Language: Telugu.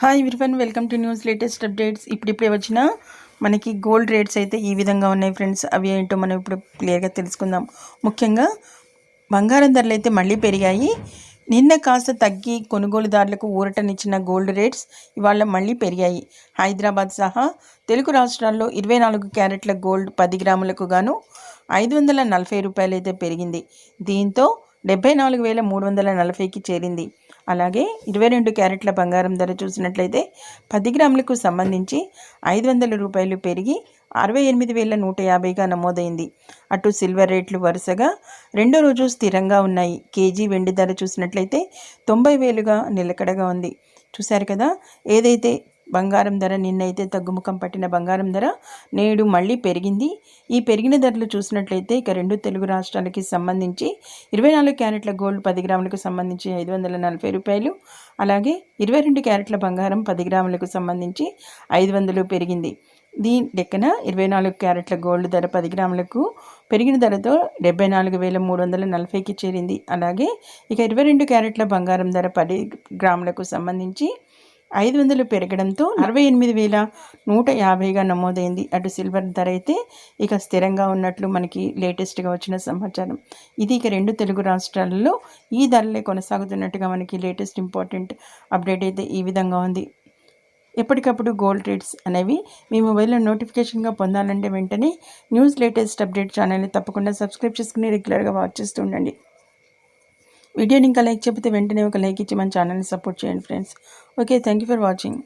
Hi everyone welcome to news latest updates ఇప్పుడిప్పుడే వచ్చిన మనకి గోల్డ్ రేట్స్ అయితే ఈ విధంగా ఉన్నాయి ఫ్రెండ్స్ అవి ఏంటో మనం ఇప్పుడు క్లియర్గా తెలుసుకుందాం. ముఖ్యంగా బంగారం ధరలు అయితే మళ్ళీ పెరిగాయి. నిన్న కాస్త తగ్గి కొనుగోలుదారులకు ఊరటనిచ్చిన గోల్డ్ రేట్స్ ఇవాళ మళ్ళీ పెరిగాయి. హైదరాబాద్ సహా తెలుగు రాష్ట్రాల్లో ఇరవై నాలుగు క్యారెట్ల గోల్డ్ పది గ్రాములకు గాను ఐదు వందల నలభై రూపాయలు అయితే పెరిగింది. దీంతో డెబ్బై నాలుగు వేల మూడు వందల నలభైకి చేరింది. అలాగే ఇరవై రెండు క్యారెట్ల బంగారం ధర చూసినట్లయితే పది గ్రాములకు సంబంధించి ఐదు వందల రూపాయలు పెరిగి అరవై ఎనిమిది వేల నూట యాభైగా నమోదైంది. అటు సిల్వర్ రేట్లు వరుసగా రెండో రోజు స్థిరంగా ఉన్నాయి. కేజీ వెండి ధర చూసినట్లయితే తొంభై వేలుగా నిలకడగా ఉంది. చూశారు కదా? ఏదైతే బంగారం ధర నిన్నైతే తగ్గుముఖం పట్టిన బంగారం ధర నేడు మళ్ళీ పెరిగింది. ఈ పెరిగిన ధరలు చూసినట్లయితే ఇక రెండు తెలుగు రాష్ట్రాలకి సంబంధించి ఇరవై నాలుగు క్యారెట్ల గోల్డ్ పది గ్రాములకు సంబంధించి ఐదు వందల నలభై రూపాయలు అలాగే ఇరవై రెండు క్యారెట్ల బంగారం పది గ్రాములకు సంబంధించి ఐదు వందలు పెరిగింది. దీని లెక్కన ఇరవై నాలుగు క్యారెట్ల గోల్డ్ ధర పది గ్రాములకు పెరిగిన ధరతో డెబ్బై నాలుగు వేల మూడు వందల నలభైకి చేరింది. అలాగే ఇక ఇరవై రెండు క్యారెట్ల బంగారం ధర పది గ్రాములకు సంబంధించి ఐదు వందలు పెరగడంతో అరవై ఎనిమిది వేల నూట యాభైగా నమోదైంది. అటు సిల్వర్ ధర అయితే ఇక స్థిరంగా ఉన్నట్లు మనకి లేటెస్ట్గా వచ్చిన సమాచారం. ఇది ఇక రెండు తెలుగు రాష్ట్రాలలో ఈ ధరలే కొనసాగుతున్నట్టుగా మనకి లేటెస్ట్ ఇంపార్టెంట్ అప్డేట్ అయితే ఈ విధంగా ఉంది. ఎప్పటికప్పుడు గోల్డ్ రేట్స్ అనేవి మీ మొబైల్లో నోటిఫికేషన్గా పొందాలంటే వెంటనే న్యూస్ లేటెస్ట్ అప్డేట్ ఛానల్ని తప్పకుండా సబ్స్క్రైబ్ చేసుకుని రెగ్యులర్గా వాచ్ చేస్తూ ఉండండి. వీడియోని ఇంకా లైక్ చెప్తే వెంటనే ఒక లైక్ ఇచ్చి మన ఛానల్ని సపోర్ట్ చేయండి friends. Okay thank you for watching